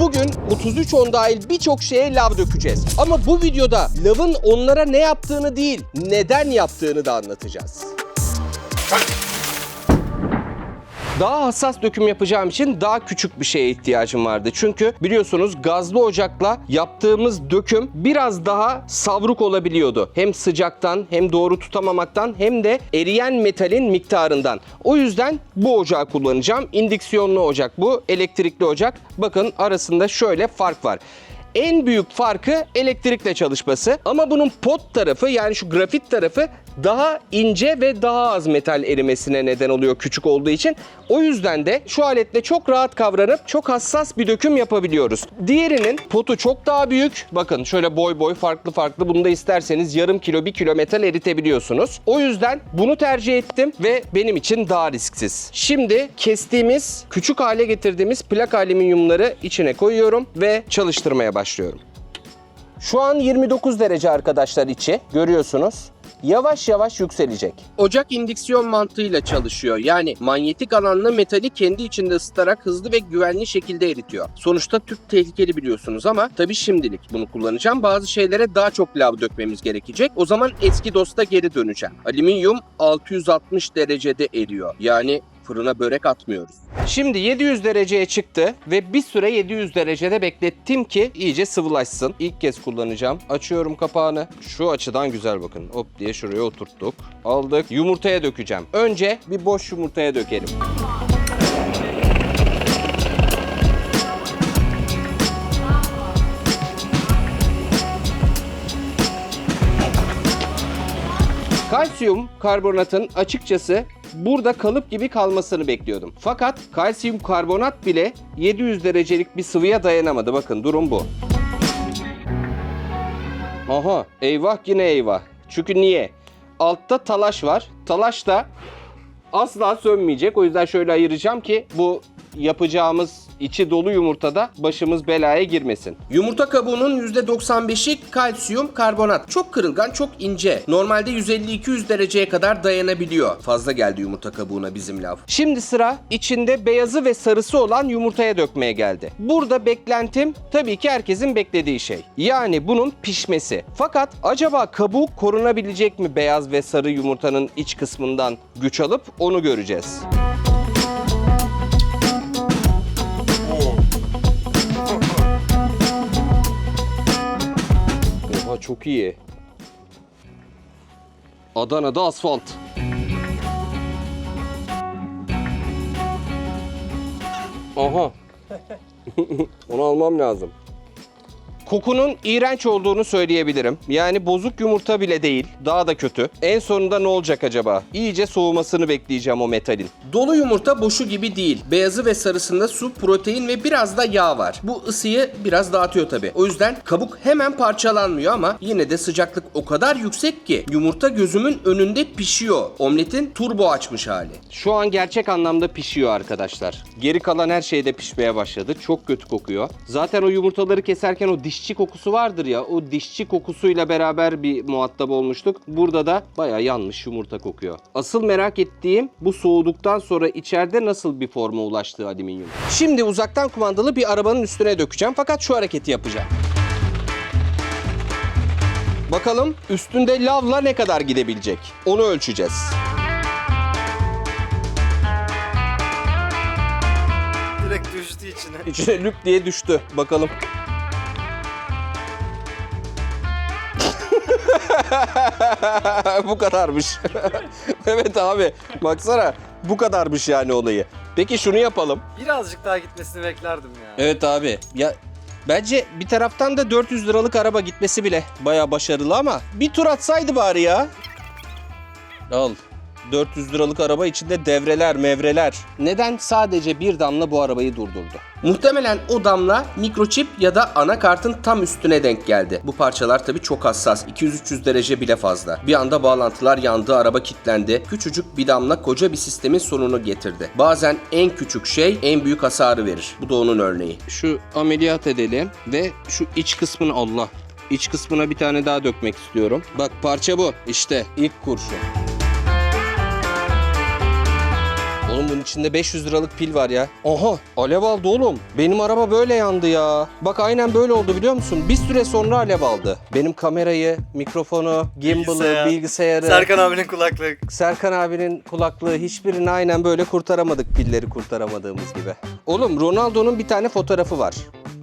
Bugün 33 on dahil birçok şeye lav dökeceğiz. Ama bu videoda lavın onlara ne yaptığını değil, neden yaptığını da anlatacağız. Daha hassas döküm yapacağım için daha küçük bir şeye ihtiyacım vardı. Çünkü biliyorsunuz gazlı ocakla yaptığımız döküm biraz daha savruk olabiliyordu. Hem sıcaktan hem doğru tutamamaktan hem de eriyen metalin miktarından. O yüzden bu ocağı kullanacağım. İndüksiyonlu ocak bu, elektrikli ocak. Bakın arasında şöyle fark var. En büyük farkı elektrikle çalışması ama bunun pot tarafı yani şu grafit tarafı daha ince ve daha az metal erimesine neden oluyor küçük olduğu için. O yüzden de şu aletle çok rahat kavranıp çok hassas bir döküm yapabiliyoruz. Diğerinin potu çok daha büyük. Bakın şöyle boy boy farklı farklı. Bunu da isterseniz yarım kilo bir kilo metal eritebiliyorsunuz. O yüzden bunu tercih ettim ve benim için daha risksiz. Şimdi kestiğimiz küçük hale getirdiğimiz plak alüminyumları içine koyuyorum ve çalıştırmaya başlıyorum. Şu an 29 derece arkadaşlar içi. Görüyorsunuz. Yavaş yavaş yükselecek. Ocak indüksiyon mantığıyla çalışıyor. Yani manyetik alanla metali kendi içinde ısıtarak hızlı ve güvenli şekilde eritiyor. Sonuçta tüp tehlikeli biliyorsunuz ama tabii şimdilik bunu kullanacağım. Bazı şeylere daha çok lav dökmemiz gerekecek. O zaman eski dosta geri döneceğim. Alüminyum 660 derecede eriyor. Yani fırına börek atmıyoruz. Şimdi 700 dereceye çıktı ve bir süre 700 derecede beklettim ki iyice sıvılaşsın. İlk kez kullanacağım. Açıyorum kapağını. Şu açıdan güzel bakın. Hop diye şuraya oturttuk. Aldık. Yumurtaya dökeceğim. Önce bir boş yumurtaya dökelim. Kalsiyum karbonatın açıkçası burada kalıp gibi kalmasını bekliyordum. Fakat kalsiyum karbonat bile 700 derecelik bir sıvıya dayanamadı. Bakın durum bu. Aha eyvah yine eyvah. Çünkü niye? Altta talaş var. Talaş da asla sönmeyecek. O yüzden şöyle ayıracağım ki bu yapacağımız içi dolu yumurtada başımız belaya girmesin. Yumurta kabuğunun %95'i kalsiyum karbonat. Çok kırılgan, çok ince. Normalde 150-200 dereceye kadar dayanabiliyor. Fazla geldi yumurta kabuğuna bizim lav. Şimdi sıra içinde beyazı ve sarısı olan yumurtaya dökmeye geldi. Burada beklentim tabii ki herkesin beklediği şey. Yani bunun pişmesi. Fakat acaba kabuğu korunabilecek mi beyaz ve sarı yumurtanın iç kısmından güç alıp onu göreceğiz. Oha çok iyi. Adana'da asfalt. Aha. Onu almam lazım. Kokunun iğrenç olduğunu söyleyebilirim. Yani bozuk yumurta bile değil. Daha da kötü. En sonunda ne olacak acaba? İyice soğumasını bekleyeceğim o metalin. Dolu yumurta boşu gibi değil. Beyazı ve sarısında su, protein ve biraz da yağ var. Bu ısıyı biraz dağıtıyor tabi. O yüzden kabuk hemen parçalanmıyor ama yine de sıcaklık o kadar yüksek ki yumurta gözümün önünde pişiyor. Omletin turbo açmış hali. Şu an gerçek anlamda pişiyor arkadaşlar. Geri kalan her şey de pişmeye başladı. Çok kötü kokuyor. Zaten o yumurtaları keserken o dişçi kokusu vardır ya. O dişçi kokusuyla beraber bir muhatap olmuştuk. Burada da bayağı yanmış yumurta kokuyor. Asıl merak ettiğim bu soğuduktan sonra içeride nasıl bir forma ulaştığı alüminyum. Şimdi uzaktan kumandalı bir arabanın üstüne dökeceğim fakat şu hareketi yapacağım. Bakalım üstünde lavla ne kadar gidebilecek? Onu ölçeceğiz. Direkt düştü içine. İçine lüp diye düştü. Bakalım. bu kadarmış. evet abi. Baksana. Bu kadarmış yani olayı. Peki şunu yapalım. Birazcık daha gitmesini beklerdim ya. Evet abi. Ya bence bir taraftan da 400 liralık araba gitmesi bile baya başarılı ama bir tur atsaydı bari ya. Al. 400 liralık araba içinde devreler, mevreler. Neden sadece bir damla bu arabayı durdurdu? Muhtemelen o damla mikroçip ya da anakartın tam üstüne denk geldi. Bu parçalar tabii çok hassas. 200-300 derece bile fazla. Bir anda bağlantılar yandı, araba kilitlendi. Küçücük bir damla koca bir sistemin sonunu getirdi. Bazen en küçük şey en büyük hasarı verir. Bu da onun örneği. Şu ameliyat edelim ve şu iç kısmını Allah. İç kısmına bir tane daha dökmek istiyorum. Bak parça bu. İşte ilk kurşun. Bunun içinde 500 liralık pil var ya. Aha alev aldı oğlum. Benim araba böyle yandı ya. Bak aynen böyle oldu biliyor musun? Bir süre sonra alev aldı. Benim kamerayı, mikrofonu, gimbal'ı, Bilgisayar. bilgisayarı. Serkan abinin kulaklık. Serkan abinin kulaklığı hiçbirini aynen böyle kurtaramadık pilleri kurtaramadığımız gibi. Oğlum Ronaldo'nun bir tane fotoğrafı var.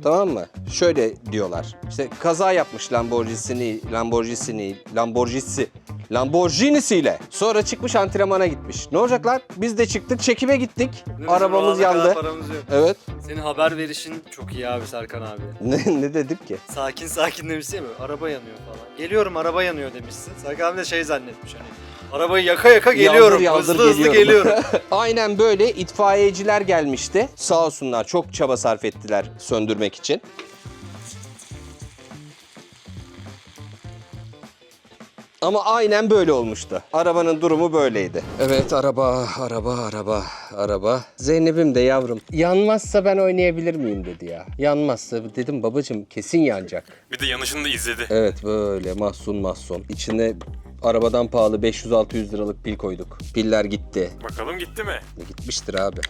Tamam mı? Şöyle diyorlar. İşte kaza yapmış Lamborghini, Lamborghini, Lamborghini, Lamborghini'siyle. Sonra çıkmış antrenmana gitmiş. Ne olacak lan? Biz de çıktık, çekime gittik. Bizim Arabamız kadar yandı. Paramız yok. Evet. Senin haber verişin çok iyi abi Serkan abi. Ne, ne dedik ki? Sakin sakin demişsin ya böyle, araba yanıyor falan. Geliyorum araba yanıyor demişsin. Serkan abi de şey zannetmiş hani. Arabayı yaka yaka geliyorum. Yaldır yaldır hızlı hızlı geliyorum. geliyorum. Aynen böyle itfaiyeciler gelmişti. Sağ olsunlar çok çaba sarf ettiler söndürmek için. Ama aynen böyle olmuştu. Arabanın durumu böyleydi. Evet araba, araba, araba, araba. Zeynep'im de yavrum yanmazsa ben oynayabilir miyim dedi ya. Yanmazsa dedim babacım kesin yanacak. Bir de yanışını da izledi. Evet böyle mahzun mahzun. İçine arabadan pahalı 500-600 liralık pil koyduk. Piller gitti. Bakalım gitti mi? Ne gitmiştir abi.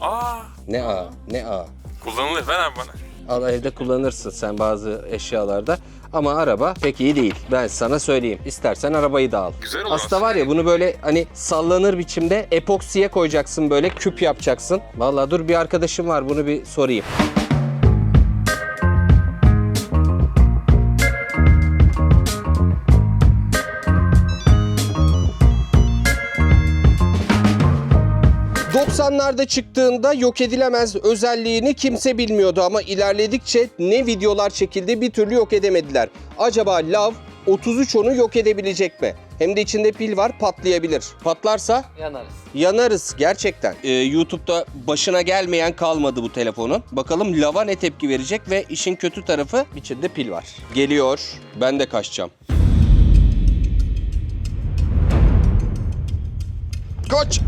Aa, Ne A, ne A. kullanılır ver abi bana. Al evde kullanırsın sen bazı eşyalarda. Ama araba pek iyi değil. Ben sana söyleyeyim. İstersen arabayı da al. Güzel olur Aslında var ya bunu böyle hani sallanır biçimde epoksiye koyacaksın böyle küp yapacaksın. Vallahi dur bir arkadaşım var bunu bir sorayım. ...90'larda çıktığında yok edilemez özelliğini kimse bilmiyordu ama ilerledikçe ne videolar çekildi bir türlü yok edemediler. Acaba Lav 33 onu yok edebilecek mi? Hem de içinde pil var patlayabilir. Patlarsa Yanarız. yanarız gerçekten. Ee, YouTube'da başına gelmeyen kalmadı bu telefonun. Bakalım Lav'a ne tepki verecek ve işin kötü tarafı içinde pil var. Geliyor. Ben de kaçacağım. Kaç!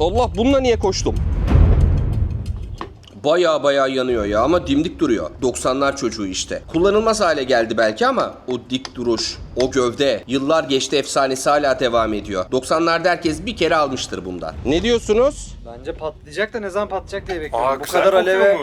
Allah bununla niye koştum? Baya baya yanıyor ya ama dimdik duruyor. 90'lar çocuğu işte. Kullanılmaz hale geldi belki ama o dik duruş, o gövde yıllar geçti efsanesi hala devam ediyor. 90'larda herkes bir kere almıştır bundan. Ne diyorsunuz? Bence patlayacak da ne zaman patlayacak diye bekliyorum. Aa, bu kadar aleve.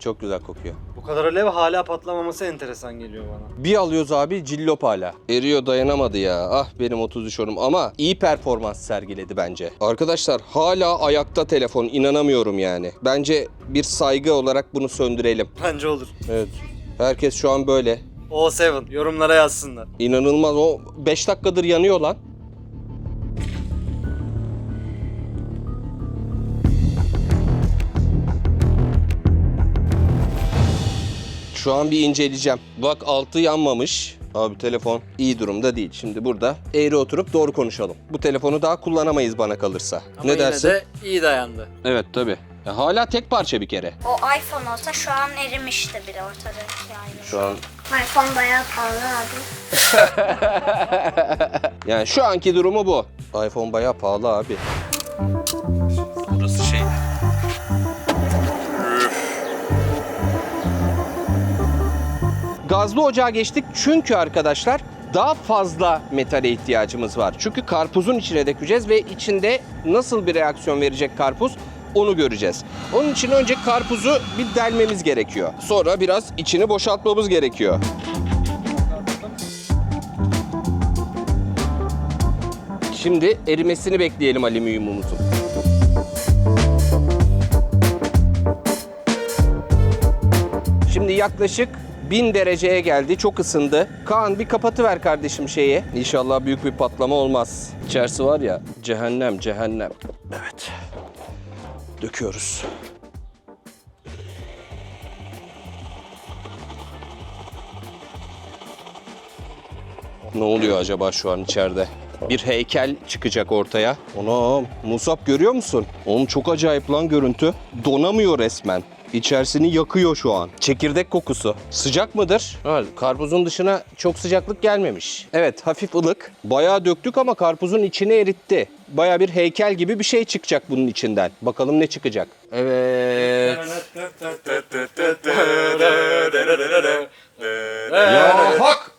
Çok güzel kokuyor. Bu kadar alev hala patlamaması enteresan geliyor bana. Bir alıyoruz abi cillop hala. Eriyor dayanamadı ya. Ah benim 33 onum ama iyi performans sergiledi bence. Arkadaşlar hala ayakta telefon inanamıyorum yani. Bence bir saygı olarak bunu söndürelim. Bence olur. Evet. Herkes şu an böyle. O7 yorumlara yazsınlar. İnanılmaz o 5 dakikadır yanıyor lan. Şu an bir inceleyeceğim. Bak altı yanmamış. Abi telefon iyi durumda değil. Şimdi burada eğri oturup doğru konuşalım. Bu telefonu daha kullanamayız bana kalırsa. Ama ne yine dersin? de iyi dayandı. Evet tabi. hala tek parça bir kere. O iPhone olsa şu an erimişti bile ortadaki yani. Şu an iPhone bayağı pahalı abi. yani şu anki durumu bu. iPhone bayağı pahalı abi. Gazlı ocağa geçtik çünkü arkadaşlar daha fazla metale ihtiyacımız var. Çünkü karpuzun içine dökeceğiz ve içinde nasıl bir reaksiyon verecek karpuz onu göreceğiz. Onun için önce karpuzu bir delmemiz gerekiyor. Sonra biraz içini boşaltmamız gerekiyor. Şimdi erimesini bekleyelim alüminyumumuzun. Şimdi yaklaşık 1000 dereceye geldi. Çok ısındı. Kaan bir kapatıver kardeşim şeyi. İnşallah büyük bir patlama olmaz. İçerisi var ya cehennem cehennem. Evet. Döküyoruz. Ne oluyor acaba şu an içeride? Bir heykel çıkacak ortaya. Anam Musab görüyor musun? Oğlum çok acayip lan görüntü. Donamıyor resmen. İçerisini yakıyor şu an. Çekirdek kokusu. Sıcak mıdır? Evet, karpuzun dışına çok sıcaklık gelmemiş. Evet, hafif ılık. Bayağı döktük ama karpuzun içini eritti. Bayağı bir heykel gibi bir şey çıkacak bunun içinden. Bakalım ne çıkacak. Evet. Ya hak!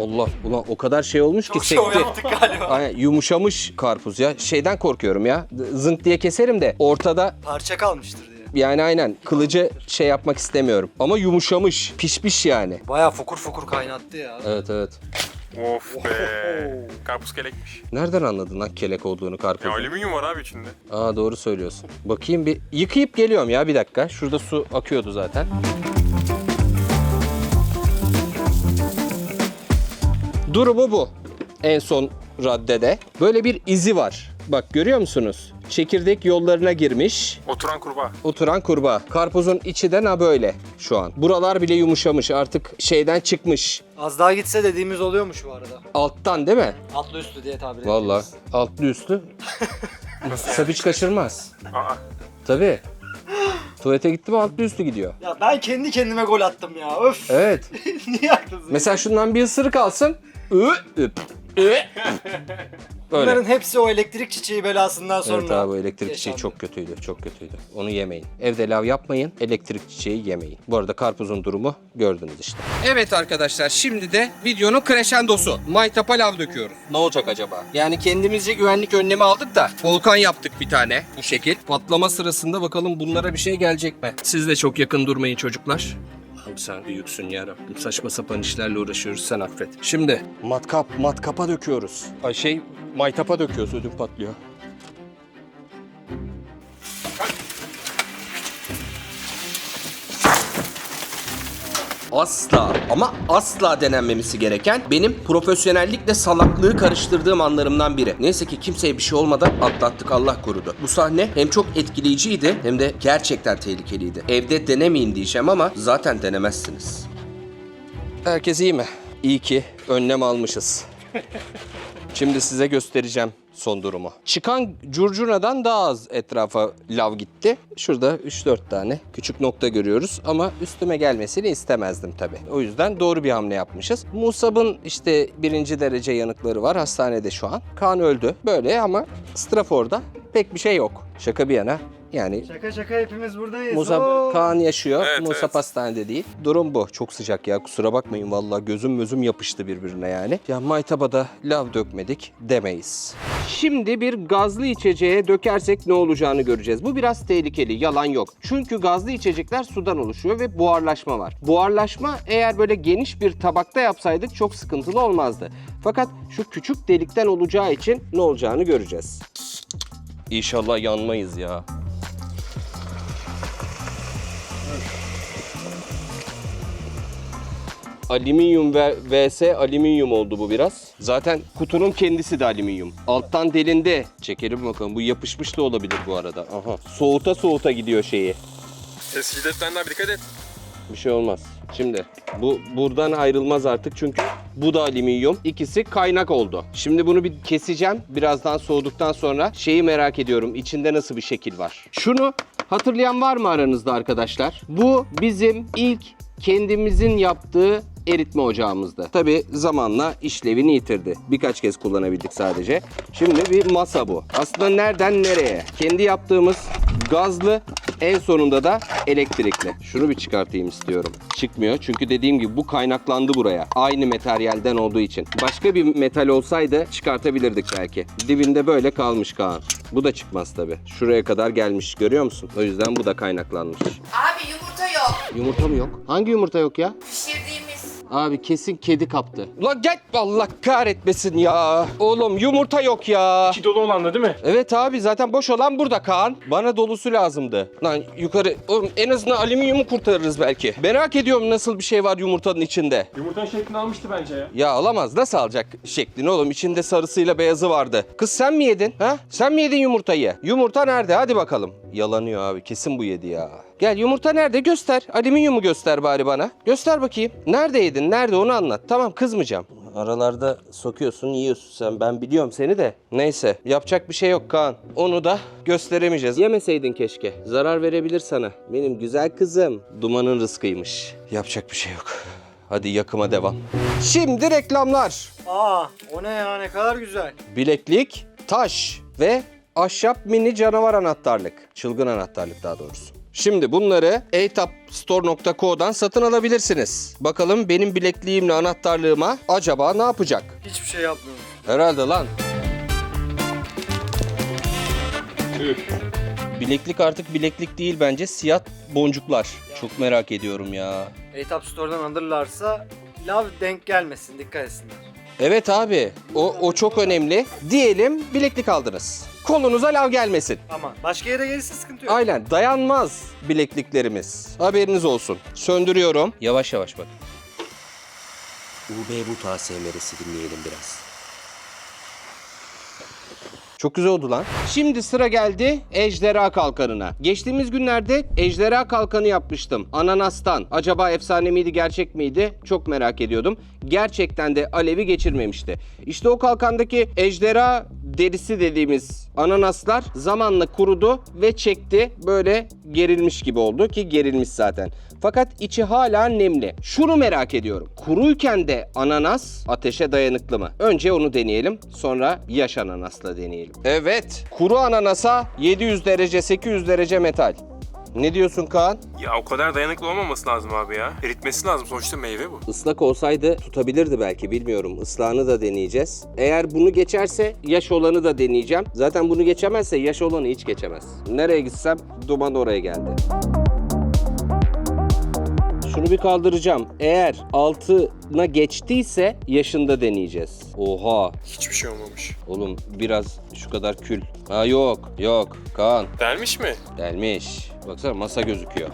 Allah ulan o kadar şey olmuş ki şey sekti. galiba. Aynen, yumuşamış karpuz ya. Şeyden korkuyorum ya. Zınk diye keserim de ortada Parça kalmıştır. Yani aynen kılıcı şey yapmak istemiyorum. Ama yumuşamış, pişmiş yani. Bayağı fokur fokur kaynattı ya. Evet evet. Of be. Karpuz kelekmiş. Nereden anladın lan kelek olduğunu Ya karpuzun? alüminyum var abi içinde. Aa doğru söylüyorsun. Bakayım bir yıkayıp geliyorum ya bir dakika. Şurada su akıyordu zaten. Durumu bu. En son raddede. Böyle bir izi var. Bak görüyor musunuz? Çekirdek yollarına girmiş. Oturan kurbağa. Oturan kurbağa. Karpuzun içi de na böyle şu an. Buralar bile yumuşamış artık şeyden çıkmış. Az daha gitse dediğimiz oluyormuş bu arada. Alttan değil mi? Altlı üstlü diye tabir Vallahi ediyoruz. altlı üstü. Sabiç kaçırmaz. Aa. Tabii. Tuvalete gitti mi altlı üstü gidiyor. Ya ben kendi kendime gol attım ya. Öf. Evet. Niye haklısın? Mesela şundan bir ısırık alsın. Ü, üp, ü. Öyle. Bunların hepsi o elektrik çiçeği belasından sonra. Evet abi o elektrik çiçeği yaşandı. çok kötüydü. Çok kötüydü. Onu yemeyin. Evde lav yapmayın. Elektrik çiçeği yemeyin. Bu arada karpuzun durumu gördünüz işte. Evet arkadaşlar şimdi de videonun crescendosu. Maytapa lav döküyoruz. Ne olacak acaba? Yani kendimizce güvenlik önlemi aldık da volkan yaptık bir tane bu şekil. Patlama sırasında bakalım bunlara bir şey gelecek mi? Siz de çok yakın durmayın çocuklar. Abi sen büyüksün ya Rabbim. Saçma sapan işlerle uğraşıyoruz sen affet. Şimdi matkap, matkapa döküyoruz. Ay şey maytapa döküyoruz ödüm patlıyor. Asla ama asla denenmemesi gereken benim profesyonellikle salaklığı karıştırdığım anlarımdan biri. Neyse ki kimseye bir şey olmadan atlattık Allah korudu. Bu sahne hem çok etkileyiciydi hem de gerçekten tehlikeliydi. Evde denemeyin diyeceğim ama zaten denemezsiniz. Herkes iyi mi? İyi ki önlem almışız. Şimdi size göstereceğim son durumu. Çıkan curcunadan daha az etrafa lav gitti. Şurada 3-4 tane küçük nokta görüyoruz ama üstüme gelmesini istemezdim tabii. O yüzden doğru bir hamle yapmışız. Musab'ın işte birinci derece yanıkları var hastanede şu an. Kaan öldü. Böyle ama Strafor'da pek bir şey yok. Şaka bir yana yani Şaka şaka hepimiz buradayız. Musab Oo. Kaan yaşıyor. Evet, Musab evet. hastanede değil. Durum bu. Çok sıcak ya. Kusura bakmayın vallahi gözüm gözüm yapıştı birbirine yani. Ya maytaba da lav dökmedik demeyiz. Şimdi bir gazlı içeceğe dökersek ne olacağını göreceğiz. Bu biraz tehlikeli. Yalan yok. Çünkü gazlı içecekler sudan oluşuyor ve buharlaşma var. Buharlaşma eğer böyle geniş bir tabakta yapsaydık çok sıkıntılı olmazdı. Fakat şu küçük delikten olacağı için ne olacağını göreceğiz. İnşallah yanmayız ya. Alüminyum ve vs alüminyum oldu bu biraz. Zaten kutunun kendisi de alüminyum. Alttan delinde. Çekelim bakalım. Bu yapışmış da olabilir bu arada. Aha. Soğuta soğuta gidiyor şeyi. Ses şiddetten daha dikkat et. Bir şey olmaz. Şimdi bu buradan ayrılmaz artık çünkü bu da alüminyum. İkisi kaynak oldu. Şimdi bunu bir keseceğim. Birazdan soğuduktan sonra şeyi merak ediyorum. İçinde nasıl bir şekil var? Şunu hatırlayan var mı aranızda arkadaşlar? Bu bizim ilk kendimizin yaptığı eritme ocağımızdı. Tabi zamanla işlevini yitirdi. Birkaç kez kullanabildik sadece. Şimdi bir masa bu. Aslında nereden nereye? Kendi yaptığımız gazlı en sonunda da elektrikli. Şunu bir çıkartayım istiyorum. Çıkmıyor çünkü dediğim gibi bu kaynaklandı buraya. Aynı materyalden olduğu için. Başka bir metal olsaydı çıkartabilirdik belki. Dibinde böyle kalmış Kaan. Bu da çıkmaz tabi. Şuraya kadar gelmiş görüyor musun? O yüzden bu da kaynaklanmış. Abi yumurta yok. Yumurta mı yok? Hangi yumurta yok ya? Pişirdiğimiz. Abi kesin kedi kaptı. Lan gel Allah kahretmesin ya. Oğlum yumurta yok ya. İçi dolu olan da değil mi? Evet abi zaten boş olan burada Kaan. Bana dolusu lazımdı. Lan yukarı oğlum en azından alüminyumu kurtarırız belki. Merak ediyorum nasıl bir şey var yumurtanın içinde. Yumurtanın şeklini almıştı bence ya. Ya alamaz nasıl alacak şeklini oğlum içinde sarısıyla beyazı vardı. Kız sen mi yedin ha? Sen mi yedin yumurtayı? Yumurta nerede hadi bakalım. Yalanıyor abi kesin bu yedi ya. Gel yumurta nerede göster. Alüminyumu göster bari bana. Göster bakayım. Nerede yedin nerede onu anlat. Tamam kızmayacağım. Aralarda sokuyorsun yiyorsun sen ben biliyorum seni de. Neyse yapacak bir şey yok Kaan. Onu da gösteremeyeceğiz. Yemeseydin keşke. Zarar verebilir sana. Benim güzel kızım. Dumanın rızkıymış. Yapacak bir şey yok. Hadi yakıma devam. Şimdi reklamlar. Aa o ne ya ne kadar güzel. Bileklik, taş ve ahşap mini canavar anahtarlık. Çılgın anahtarlık daha doğrusu. Şimdi bunları etapstore.co'dan satın alabilirsiniz. Bakalım benim bilekliğimle anahtarlığıma acaba ne yapacak? Hiçbir şey yapmıyorum. Herhalde lan. Bileklik artık bileklik değil bence siyah boncuklar. Çok merak ediyorum ya. Etap Store'dan alırlarsa lav denk gelmesin dikkat etsinler. Evet abi o, o çok önemli. Diyelim bileklik aldınız. Kolunuza lav gelmesin. Ama başka yere gelirse sıkıntı yok. Aynen dayanmaz bilekliklerimiz. Haberiniz olsun. Söndürüyorum. Yavaş yavaş bak. UB bu ASMR'si dinleyelim biraz. Çok güzel oldu lan. Şimdi sıra geldi ejderha kalkanına. Geçtiğimiz günlerde ejderha kalkanı yapmıştım. Ananastan. Acaba efsane miydi gerçek miydi? Çok merak ediyordum. Gerçekten de alevi geçirmemişti. İşte o kalkandaki ejderha derisi dediğimiz ananaslar zamanla kurudu ve çekti. Böyle gerilmiş gibi oldu ki gerilmiş zaten. Fakat içi hala nemli. Şunu merak ediyorum. Kuruyken de ananas ateşe dayanıklı mı? Önce onu deneyelim. Sonra yaş ananasla deneyelim. Evet. Kuru ananasa 700 derece 800 derece metal. Ne diyorsun Kaan? Ya o kadar dayanıklı olmaması lazım abi ya. Eritmesi lazım sonuçta meyve bu. Islak olsaydı tutabilirdi belki bilmiyorum. Islağını da deneyeceğiz. Eğer bunu geçerse yaş olanı da deneyeceğim. Zaten bunu geçemezse yaş olanı hiç geçemez. Nereye gitsem duman oraya geldi. Şunu bir kaldıracağım. Eğer altına geçtiyse yaşında deneyeceğiz. Oha. Hiçbir şey olmamış. Oğlum biraz şu kadar kül. Ha yok yok Kaan. Delmiş mi? Gelmiş. Baksana masa gözüküyor.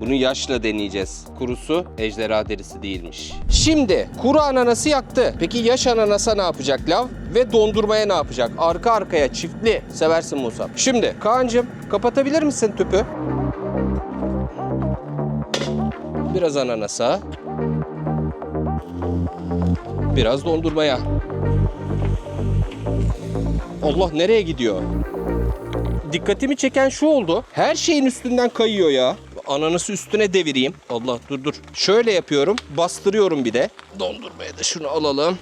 Bunu yaşla deneyeceğiz. Kurusu ejderha derisi değilmiş. Şimdi kuru ananası yaktı. Peki yaş ananasa ne yapacak lav? Ve dondurmaya ne yapacak? Arka arkaya çiftli. Seversin Musa. Şimdi Kaan'cığım kapatabilir misin tüpü? Biraz ananasa. Biraz dondurmaya. Allah nereye gidiyor? dikkatimi çeken şu oldu. Her şeyin üstünden kayıyor ya. Ananası üstüne devireyim. Allah dur dur. Şöyle yapıyorum. Bastırıyorum bir de. Dondurmaya da şunu alalım.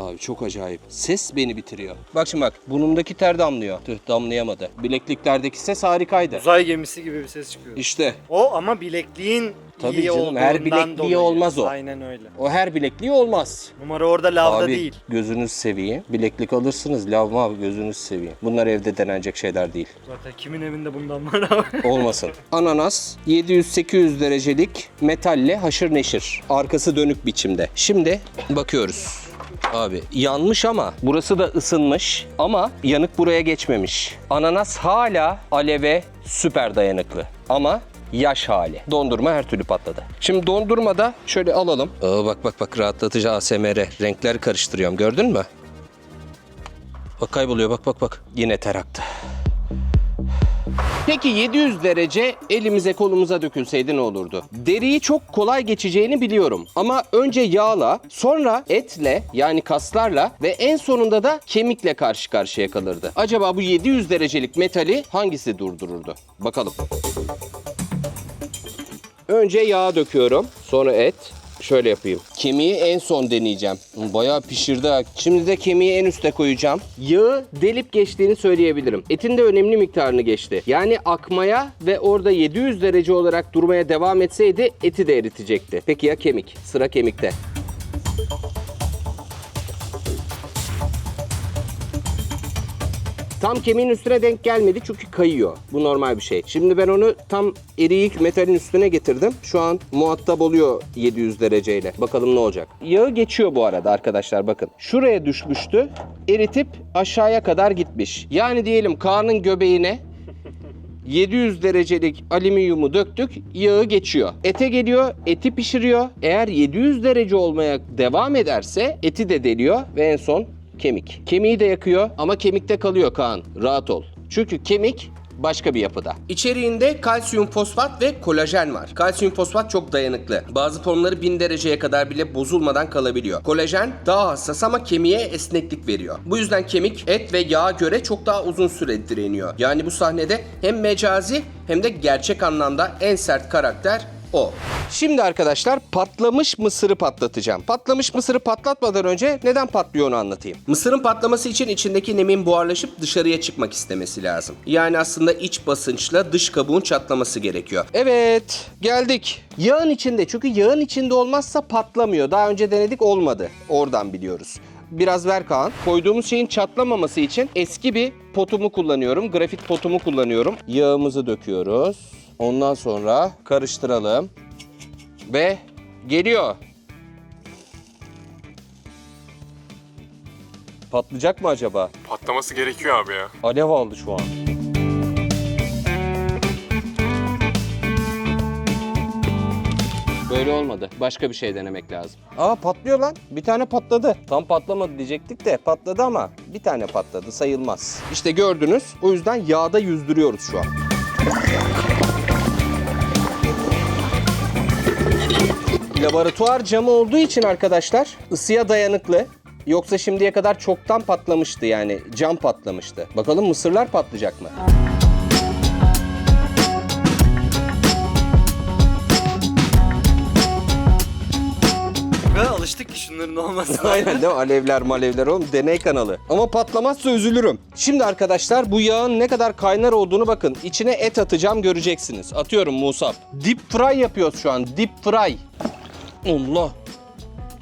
Abi çok acayip. Ses beni bitiriyor. Bak şimdi bak. Burnumdaki ter damlıyor. Tüh damlayamadı. Bilekliklerdeki ses harikaydı. Uzay gemisi gibi bir ses çıkıyor. İşte O ama bilekliğin Tabii iyi canım, her bilekliği dolayı. olmaz o. Aynen öyle. o her bilekliği olmaz. Numara orada lavda abi değil. gözünüz seveyim. Bileklik alırsınız. Lav mı abi gözünüz seveyim. Bunlar evde denenecek şeyler değil. Zaten kimin evinde bundan var abi? Olmasın. Ananas 700-800 derecelik metalle haşır neşir. Arkası dönük biçimde. Şimdi bakıyoruz. Abi yanmış ama burası da ısınmış ama yanık buraya geçmemiş. Ananas hala aleve süper dayanıklı ama yaş hali. Dondurma her türlü patladı. Şimdi dondurmada şöyle alalım. Aa, bak bak bak rahatlatıcı ASMR. Renkler karıştırıyorum gördün mü? Bak kayboluyor bak bak bak. Yine ter aktı. Peki 700 derece elimize kolumuza dökülseydi ne olurdu? Deriyi çok kolay geçeceğini biliyorum. Ama önce yağla, sonra etle yani kaslarla ve en sonunda da kemikle karşı karşıya kalırdı. Acaba bu 700 derecelik metali hangisi durdururdu? Bakalım. Önce yağ döküyorum, sonra et. Şöyle yapayım. Kemiği en son deneyeceğim. Bayağı pişirdi ha. Şimdi de kemiği en üste koyacağım. Yağı delip geçtiğini söyleyebilirim. Etin de önemli miktarını geçti. Yani akmaya ve orada 700 derece olarak durmaya devam etseydi eti de eritecekti. Peki ya kemik? Sıra kemikte. Tam kemiğin üstüne denk gelmedi çünkü kayıyor. Bu normal bir şey. Şimdi ben onu tam eriyik metalin üstüne getirdim. Şu an muhatap oluyor 700 dereceyle. Bakalım ne olacak. Yağı geçiyor bu arada arkadaşlar bakın. Şuraya düşmüştü. Eritip aşağıya kadar gitmiş. Yani diyelim Kaan'ın göbeğine 700 derecelik alüminyumu döktük, yağı geçiyor. Ete geliyor, eti pişiriyor. Eğer 700 derece olmaya devam ederse eti de deliyor ve en son kemik. Kemiği de yakıyor ama kemikte kalıyor Kaan. Rahat ol. Çünkü kemik başka bir yapıda. İçeriğinde kalsiyum fosfat ve kolajen var. Kalsiyum fosfat çok dayanıklı. Bazı formları 1000 dereceye kadar bile bozulmadan kalabiliyor. Kolajen daha hassas ama kemiğe esneklik veriyor. Bu yüzden kemik et ve yağa göre çok daha uzun süre direniyor. Yani bu sahnede hem mecazi hem de gerçek anlamda en sert karakter o. Şimdi arkadaşlar patlamış mısırı patlatacağım. Patlamış mısırı patlatmadan önce neden patlıyor onu anlatayım. Mısırın patlaması için içindeki nemin buharlaşıp dışarıya çıkmak istemesi lazım. Yani aslında iç basınçla dış kabuğun çatlaması gerekiyor. Evet geldik. Yağın içinde çünkü yağın içinde olmazsa patlamıyor. Daha önce denedik olmadı. Oradan biliyoruz. Biraz ver Kaan. Koyduğumuz şeyin çatlamaması için eski bir potumu kullanıyorum. Grafit potumu kullanıyorum. Yağımızı döküyoruz. Ondan sonra karıştıralım. Ve geliyor. Patlayacak mı acaba? Patlaması gerekiyor abi ya. Alev aldı şu an. Böyle olmadı. Başka bir şey denemek lazım. Aa patlıyor lan. Bir tane patladı. Tam patlamadı diyecektik de patladı ama bir tane patladı sayılmaz. İşte gördünüz. O yüzden yağda yüzdürüyoruz şu an. Laboratuvar camı olduğu için arkadaşlar ısıya dayanıklı. Yoksa şimdiye kadar çoktan patlamıştı yani cam patlamıştı. Bakalım mısırlar patlayacak mı? O kadar alıştık ki şunların olmasına. Aynen değil mi? Alevler malevler oğlum deney kanalı. Ama patlamazsa üzülürüm. Şimdi arkadaşlar bu yağın ne kadar kaynar olduğunu bakın. İçine et atacağım göreceksiniz. Atıyorum Musab. Deep fry yapıyoruz şu an. Deep fry. Allah.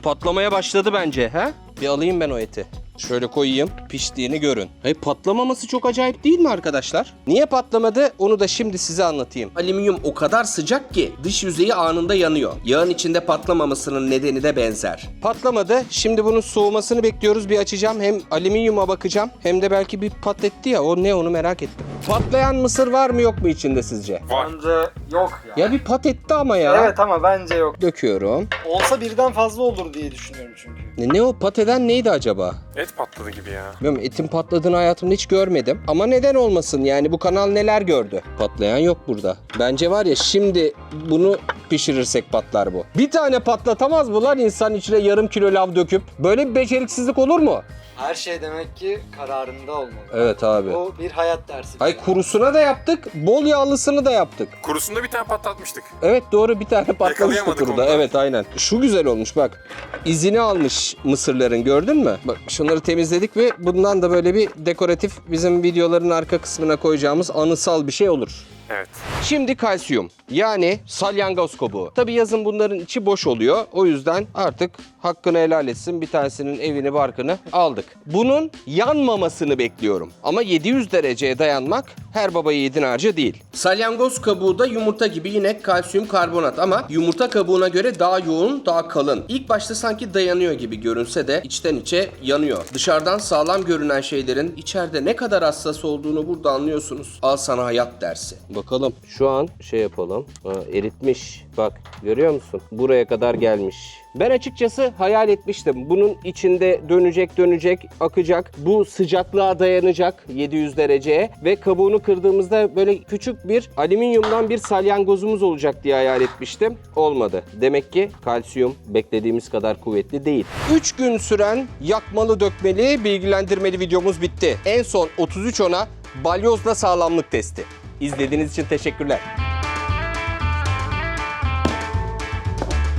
Patlamaya başladı bence he? Bir alayım ben o eti. Şöyle koyayım, piştiğini görün. Hayır patlamaması çok acayip değil mi arkadaşlar? Niye patlamadı onu da şimdi size anlatayım. Alüminyum o kadar sıcak ki dış yüzeyi anında yanıyor. Yağın içinde patlamamasının nedeni de benzer. Patlamadı. Şimdi bunun soğumasını bekliyoruz. Bir açacağım. Hem alüminyuma bakacağım hem de belki bir patletti ya. O ne onu merak ettim. Patlayan mısır var mı yok mu içinde sizce? Bence yok ya. Ya bir patetti ama ya. Evet ama bence yok. Döküyorum. Olsa birden fazla olur diye düşünüyorum çünkü. Ne, ne o pateden neydi acaba? Et patladı gibi ya. Bilmiyorum etin patladığını hayatımda hiç görmedim. Ama neden olmasın yani bu kanal neler gördü? Patlayan yok burada. Bence var ya şimdi bunu pişirirsek patlar bu. Bir tane patlatamaz mı lan insan içine yarım kilo lav döküp? Böyle bir beceriksizlik olur mu? Her şey demek ki kararında olmalı. Evet abi. O bir hayat dersi. Ay kurusuna da yaptık, bol yağlısını da yaptık. Kurusunda bir tane patlatmıştık. Evet doğru bir tane patlamıştı Yakalayamadık kuruda. onu da. Evet aynen. Şu güzel olmuş bak. İzini almış mısırların gördün mü? Bak şunları temizledik ve bundan da böyle bir dekoratif bizim videoların arka kısmına koyacağımız anısal bir şey olur. Evet. Şimdi kalsiyum yani salyangoz kabuğu. Tabi yazın bunların içi boş oluyor. O yüzden artık hakkını helal etsin. Bir tanesinin evini barkını aldık. Bunun yanmamasını bekliyorum. Ama 700 dereceye dayanmak her baba yiğidin harcı değil. Salyangoz kabuğu da yumurta gibi yine kalsiyum karbonat ama yumurta kabuğuna göre daha yoğun, daha kalın. İlk başta sanki dayanıyor gibi görünse de içten içe yanıyor. Dışarıdan sağlam görünen şeylerin içeride ne kadar hassas olduğunu burada anlıyorsunuz. Al sana hayat dersi. Bakalım şu an şey yapalım. Ha, eritmiş. Bak görüyor musun? Buraya kadar gelmiş. Ben açıkçası hayal etmiştim. Bunun içinde dönecek dönecek akacak. Bu sıcaklığa dayanacak 700 dereceye ve kabuğunu kırdığımızda böyle küçük bir alüminyumdan bir salyangozumuz olacak diye hayal etmiştim. Olmadı. Demek ki kalsiyum beklediğimiz kadar kuvvetli değil. 3 gün süren yakmalı dökmeli bilgilendirmeli videomuz bitti. En son 33 ona balyozla sağlamlık testi. İzlediğiniz için teşekkürler.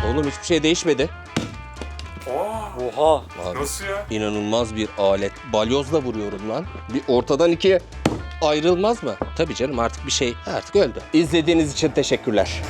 Oğlum hiçbir şey değişmedi. Oo, Oha. nasıl ya? İnanılmaz bir alet. Balyozla vuruyorum lan. Bir ortadan ikiye ayrılmaz mı? Tabii canım artık bir şey artık öldü. İzlediğiniz için teşekkürler.